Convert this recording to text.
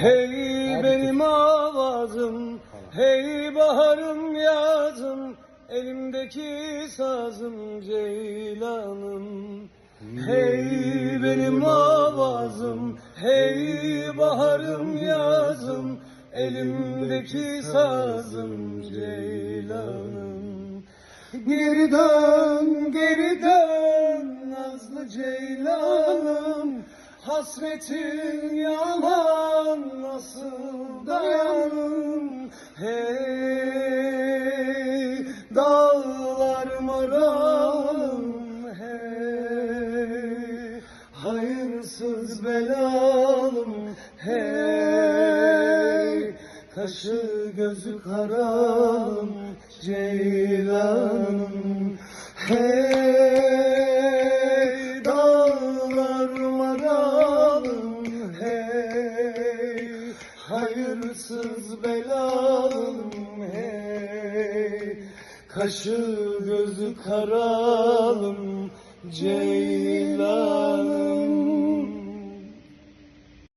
Hey benim avazım, hey baharım yazım, elimdeki sazım ceylanım. Hey benim avazım, hey baharım yazım, elimdeki sazım ceylanım. Geri dön, geri dön nazlı ceylanım, hasretin yalan Hey dağlar hey hayırsız belalım, hey kaşı gözü karalım ceylanım hey hayırsız belalım hey kaşı gözü karalım ceylanım